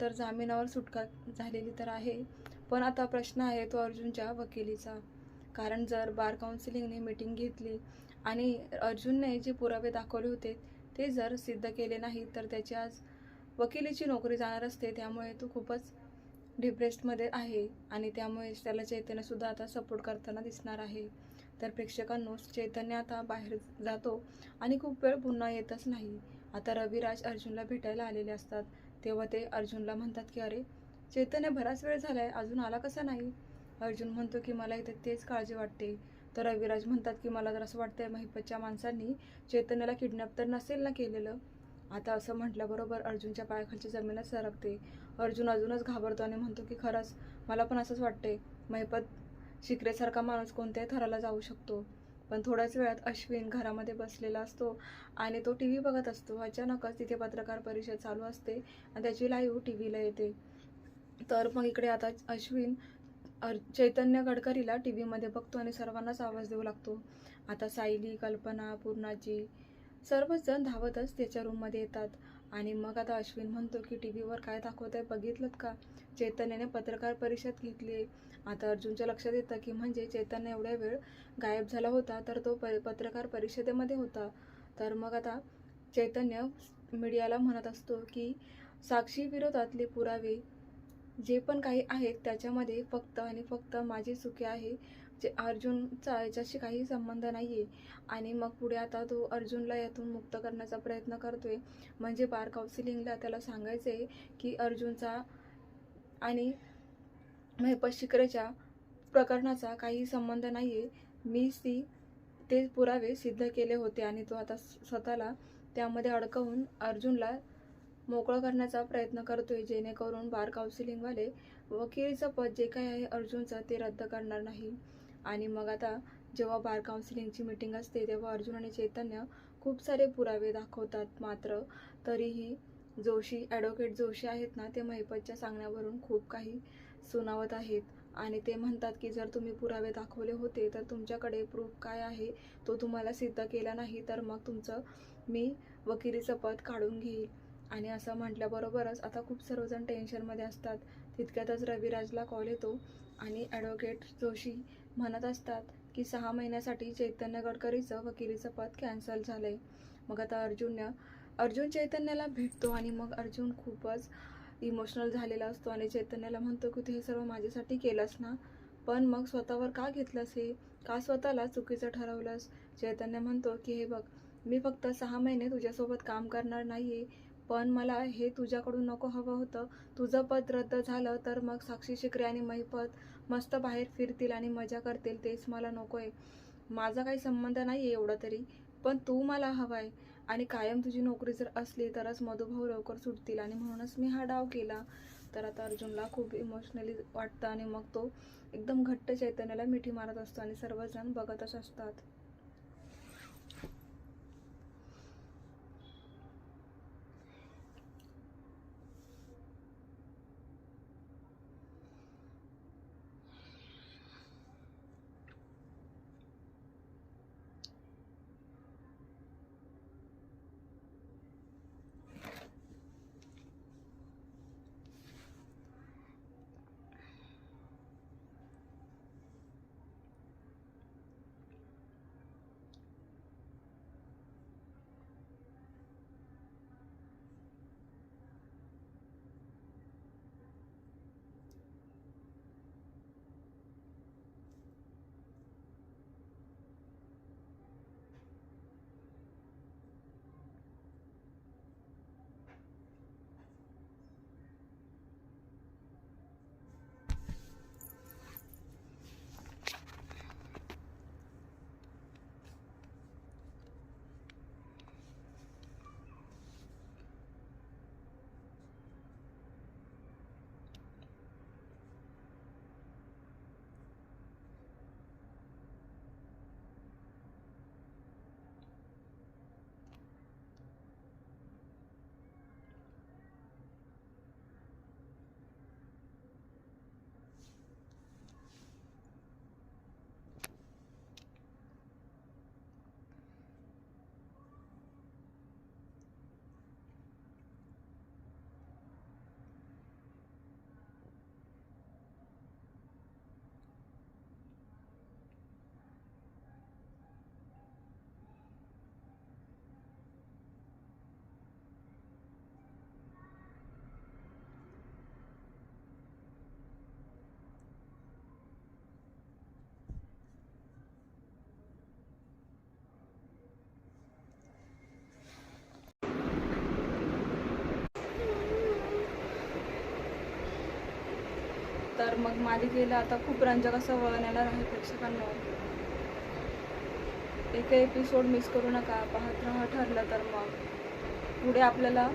तर जामिनावर सुटका झालेली तर आहे पण आता प्रश्न आहे तो अर्जुनच्या वकिलीचा. कारण जर बार काउन्सिलिंगने मीटिंग घेतली आणि अर्जुनने जे पुरावे दाखवले होते ते जर सिद्ध केले नाही तर त्याची आज वकिलीची नोकरी जाणार असते त्यामुळे तो खूपच डिप्रेस्डमध्ये आहे आणि त्यामुळे त्याला चैतन्यसुद्धा आता सपोर्ट करताना दिसणार आहे. तर प्रेक्षकांनो चैतन्य आता बाहेर जातो आणि खूप वेळ पुन्हा येतच नाही. आता रविराज अर्जुनला भेटायला आलेले असतात. तेव्हा ते अर्जुनला म्हणतात की अरे चैतन्य बराच वेळ झाला आहे अजून आला कसा नाही? अर्जुन म्हणतो की मला इथे तेच काळजी वाटते. तर रविराज म्हणतात की मला तर असं वाटतंय महिपतच्या माणसांनी चैतन्याला किडनॅप तर नसेल ना केलेलं? आता असं म्हटल्याबरोबर अर्जुनच्या पायाखालची जमीनच सरकते. अर्जुन अजूनच घाबरतो आणि म्हणतो की खरंच मला पण असंच वाटते महिपत शिकरेसारखा माणूस कोणत्याही थराला जाऊ शकतो. पण थोड्याच वेळात अश्विन घरामध्ये बसलेला असतो आणि तो टी व्ही बघत असतो. अचानकच तिथे पत्रकार परिषद चालू असते आणि त्याची लाईव्ह टी व्हीला येते. तर मग इकडे आता अश्विन अर चैतन्य गडकरीला टी व्हीमध्ये बघतो आणि सर्वांनाच आवाज देऊ लागतो. आता सायली कल्पना पूर्णाजी सर्वच जण धावतच त्याच्या रूममध्ये येतात. आणि मग आता अश्विन म्हणतो की टी व्हीवर काय दाखवत आहे बघितलं का? चैतन्याने पत्रकार परिषद घेतली. आहे आता अर्जुनच्या लक्षात येतं की म्हणजे चैतन्य एवढ्या वेळ गायब झाला होता तर तो प पत्रकार परिषदेमध्ये होता. तर मग आता चैतन्य मीडियाला म्हणत असतो की साक्षी विरोधातले पुरावे जे पण काही आहेत त्याच्यामध्ये फक्त आणि फक्त माझी चुकी आहे जे अर्जुनचा याच्याशी काही संबंध नाही आहे आणि मग पुढे आता तो अर्जुनला यातून मुक्त करण्याचा प्रयत्न करतोय. म्हणजे बार काउन्सिलिंगला त्याला सांगायचं आहे की अर्जुनचा आणि महिपत शिखरेच्या प्रकरणाचा काही संबंध नाही आहे मीच ती ते पुरावे सिद्ध केले होते आणि तो आता स्वतःला त्यामध्ये अडकवून अर्जुनला मोकळं करण्याचा प्रयत्न करतोय जेणेकरून बार काउन्सिलिंगवाले वकिलीचं पद जे काही आहे अर्जुनचं ते रद्द करणार नाही. आणि मग आता जेव्हा बार काउन्सिलिंगची मीटिंग असते तेव्हा अर्जुन आणि चैतन्य खूप सारे पुरावे दाखवतात मात्र तरीही जोशी ॲडव्होकेट जोशी आहेत ना ते महिपतच्या सांगण्यावरून खूप काही सुनावत आहेत. आणि ते म्हणतात की जर तुम्ही पुरावे दाखवले होते तर तुमच्याकडे प्रूफ काय आहे? तो तुम्हाला सिद्ध केला नाही तर मग तुमचं मी वकिलीचं पद काढून घेईल. आणि असं म्हटल्याबरोबरच आता खूप सर्वजण टेन्शनमध्ये असतात. तितक्यातच रविराजला कॉल येतो आणि ॲडव्होकेट जोशी म्हणत असतात की सहा महिन्यासाठी चैतन्य गडकरीचं वकिलीचं पद कॅन्सल झालं आहे मग आता अर्जुननं अर्जुन चैतन्याला भेटतो आणि मग अर्जुन खूपच इमोशनल झालेला असतो आणि चैतन्याला म्हणतो की तू हे सर्व माझ्यासाठी केलंस ना? पण मग स्वतःवर का घेतलंस हे? का स्वतःला चुकीचं ठरवलंस? चैतन्य म्हणतो की हे बघ मी फक्त सहा महिने तुझ्यासोबत काम करणार नाही आहे पण मला हे तुझ्याकडून नको हवं होतं. तुझं पद रद्द झालं तर मग साक्षी शिकरे आणि महिपत मस्त बाहेर फिरतील आणि मजा करतील तेच मला नको आहे माझा काही संबंध नाही आहे एवढं तरी पण तू मला हवा आहे आणि कायम तुझी नोकरी जर असली तरच मधुभाऊ लवकर सुटतील. आणि म्हणूनच मी हा डाव केला. तर आता अर्जुनला खूप इमोशनली वाटतं आणि मग तो एकदम घट्ट चैतन्याला मिठी मारत असतो आणि सर्वजण बघतच असतात. तर मग मालिकेला आता खूप रंजक असं वळण येणार आहे प्रेक्षकांना. एक एपिसोड मिस करू नका पाहत राहा ठरलं तर मग. पुढे आपल्याला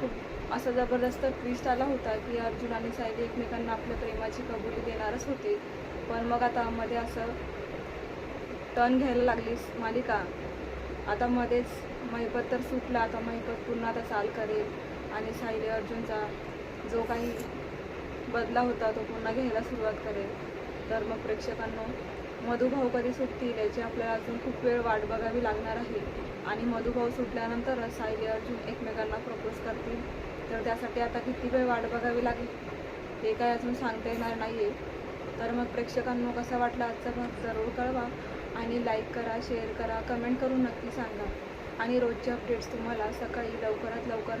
खूप असा जबरदस्त ट्विस्ट आला होता की अर्जुन आणि सायली एकमेकांना आपल्या प्रेमाची कबुली देणारच होती. पण मग आता मध्ये असं टर्न घ्यायला लागली मालिका. आता मध्येच महिपत तर सुटला आता महिपत पुन्हा आता चाल करेल आणि सायली अर्जुनचा जो काही बदला होता तो पुन्हा घ्यायला सुरुवात करेल. तर मग प्रेक्षकांनो मधुभाव कधी सुटतील याची आपल्याला अजून खूप वेळ वाट बघावी लागणार आहे. आणि मधुभाव सुटल्यानंतरच सायली अर्जुन एकमेकांना प्रपोज करतील. तर त्यासाठी आता किती वेळ वाट बघावी लागेल हे काय अजून सांगता येणार नाही आहे तर मग प्रेक्षकांनो कसा वाटला आजचा भाग जरूर कळवा आणि लाईक करा शेअर करा कमेंट करून नक्की सांगा. आणि रोजचे अपडेट्स तुम्हाला सकाळी लवकरात लवकर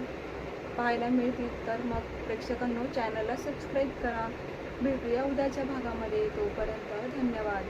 पाहायला मिळतील तर मग प्रेक्षकांनो चॅनलला सबस्क्राईब करा. भेटूया उद्याच्या भागामध्ये. तोपर्यंत धन्यवाद.